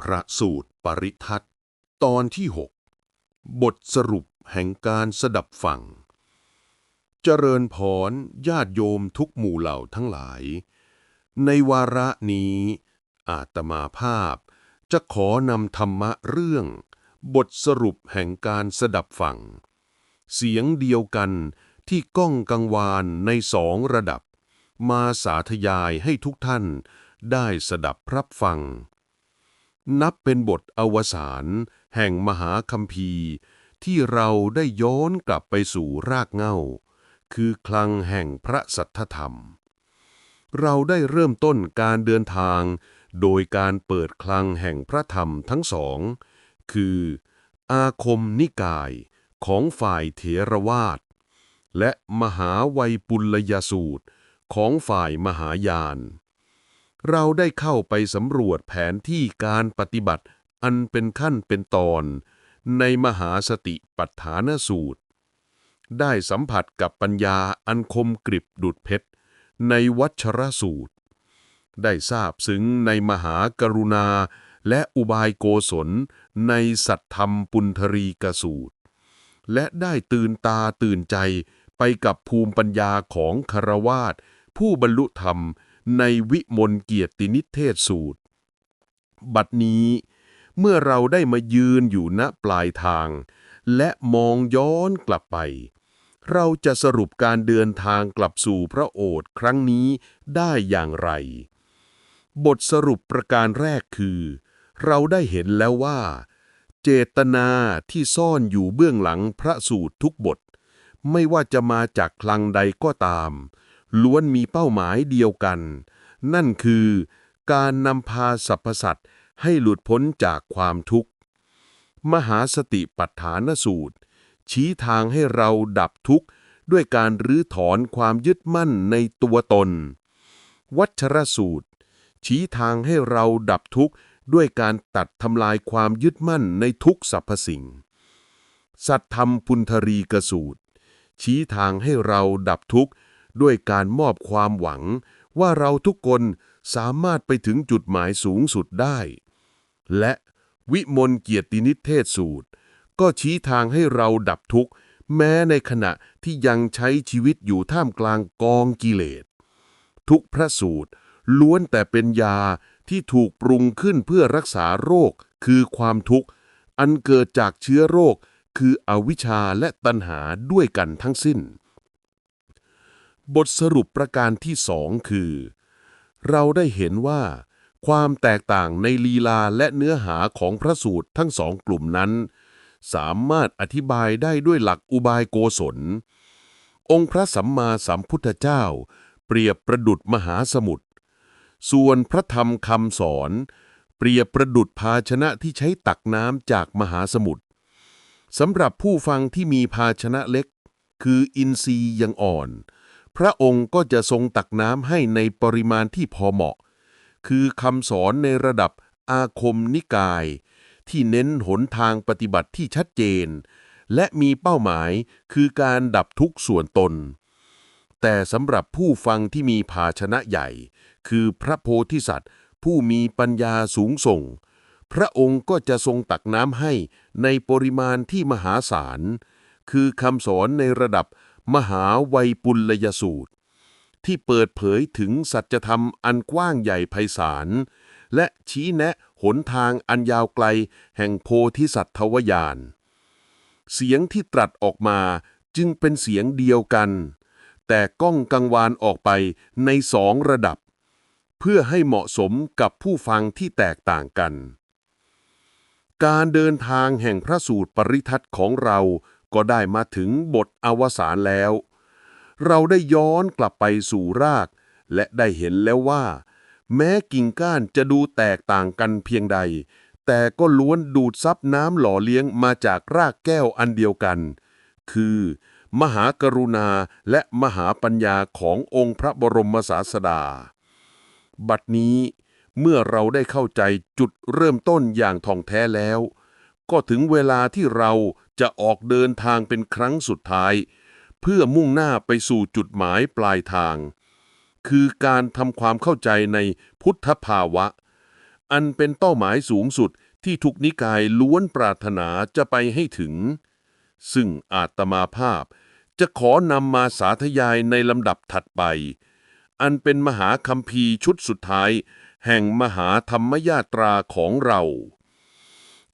พระสูตรปริทัตตอนที่ 6 บทสรุปแห่งการสดับฟัง เจริญพรญาติโยมทุกหมู่เหล่าทั้งหลาย ในวาระนี้ อาตมาภาพจะขอนำธรรมะเรื่อง บทสรุปแห่งการสดับฟัง เสียงเดียวกันที่ก้องกังวานในสองระดับ มาสาธยายให้ทุกท่านได้สดับรับฟัง นับเป็นบทอวสานแห่งมหาคัมภีร์ ที่เราได้ย้อนกลับไปสู่รากเหง้า คือคลังแห่งพระสัทธรรม เราได้เริ่มต้นการเดินทาง โดยการเปิดคลังแห่งพระธรรมทั้งสอง คือ อาคมนิกายของฝ่ายเถรวาท และมหาไวยปุลยสูตรของฝ่ายมหายาน เราได้เข้าไปสำรวจแผนที่การปฏิบัติ อันเป็นขั้นเป็นตอน ในมหาสติปัฏฐานสูตร ได้สัมผัสกับปัญญาอันคมกริบดุดเพชร ในวัชรสูตร ได้ทราบซึ้งในมหากรุณาและอุบายโกศลในสัตธรรมปุณธรีกสูตร และได้ตื่นตาตื่นใจไปกับภูมิปัญญาของคารวาสผู้บรรลุธรรม ในวิมลเกียรตินิเทศสูตร บัดนี้เมื่อเราได้มายืนอยู่ณปลายทาง และมองย้อนกลับไป เราจะสรุปการเดินทางกลับสู่พระโอษฐ์ครั้งนี้ได้อย่างไร บทสรุปประการแรกคือ เราได้เห็นแล้วว่า เจตนาที่ซ่อนอยู่เบื้องหลังพระสูตรทุกบท ไม่ว่าจะมาจากคลังใดก็ตาม ล้วนมีเป้าหมายเดียวกัน นั่นคือการนำพาสรรพสัตว์ให้หลุดพ้นจากความทุกข์ มหาสติปัฏฐานสูตร ชี้ทางให้เราดับทุกข์ด้วยการรื้อถอนความยึดมั่นในตัวตน วัชรสูตร ชี้ทางให้เราดับทุกข์ด้วยการตัดทำลายความยึดมั่นในทุกสรรพสิ่ง สัตธรรมปุณธรีกสูตร ชี้ทางให้เราดับทุกข์ ด้วยการมอบความหวัง ว่าเราทุกคนสามารถไปถึงจุดหมายสูงสุดได้ และวิมลเกียรตินิเทศสูตร ก็ชี้ทางให้เราดับทุกข์ แม้ในขณะที่ยังใช้ชีวิตอยู่ท่ามกลางกองกิเลส ทุกพระสูตรล้วนแต่เป็นยาที่ถูกปรุงขึ้นเพื่อรักษาโรค คือความทุกข์ อันเกิดจากเชื้อโรค คืออวิชชาและตัณหาด้วยกันทั้งสิ้น บทสรุปประการที่สองคือ เราได้เห็นว่า ความแตกต่างในลีลาและเนื้อหาของพระสูตรทั้งสองกลุ่มนั้น สามารถอธิบายได้ด้วยหลักอุบายโกศล องค์พระสัมมาสัมพุทธเจ้า เปรียบประดุดมหาสมุทรส่วนพระธรรมคำสอน เปรียบประดุดภาชนะที่ใช้ตักน้ำจากมหาสมุทรสำหรับผู้ฟังที่มีภาชนะเล็ก คืออินทรีย์ยังอ่อน ระองค์ก็จะทรงตักน้ำให้ในปริมาณที่พอเหมาะ คือคำสอนในระดับอาคมนิกาย ที่เน้นหนทางปฏิบัติที่ชัดเจน และมีเป้าหมายคือการดับทุกส่วนตน แต่สำหรับผู้ฟังที่มีภาชนะใหญ่ คือพระโพธิสัตว์ ผู้มีปัญญาสูงส่ง พระองค์ก็จะทรงตักน้ำให้ในปริมาณที่มหาศาล คือคำสอนในระดับ มหาไวยปุลยสูตร ที่เปิดเผยถึงสัจธรรมอันกว้างใหญ่ไพศาล และชี้แนะหนทางอันยาวไกลแห่งโพธิสัตว์วิญาณเสียงที่ตรัสออกมาจึงเป็นเสียงเดียวกัน แต่ก้องกังวานออกไปในสองระดับ เพื่อให้เหมาะสมกับผู้ฟังที่แตกต่างกัน การเดินทางแห่งพระสูตรปริทัศน์ของเรา ก็ได้มาถึงบทอวสานแล้ว เราได้ย้อนกลับไปสู่ราก และได้เห็นแล้วว่า แม้กิ่งก้านจะดูแตกต่างกันเพียงใด แต่ก็ล้วนดูดซับน้ำหล่อเลี้ยงมาจากรากแก้วอันเดียวกัน คือ มหากรุณาและมหาปัญญาขององค์พระบรมศาสดา บัดนี้เมื่อเราได้เข้าใจจุดเริ่มต้นอย่างท่องแท้แล้ว ก็ถึงเวลาที่เรา จะออกเดินทางเป็นครั้งสุดท้าย เพื่อมุ่งหน้าไปสู่จุดหมายปลายทาง คือการทำความเข้าใจในพุทธภาวะ อันเป็นเป้าหมายสูงสุดที่ทุกนิกายล้วนปรารถนาจะไปให้ถึง ซึ่งอาตมาภาพจะขอนำมาสาธยายในลำดับถัดไป อันเป็นมหาคัมภีร์ชุดสุดท้าย แห่งมหาธรรมยาตราของเรา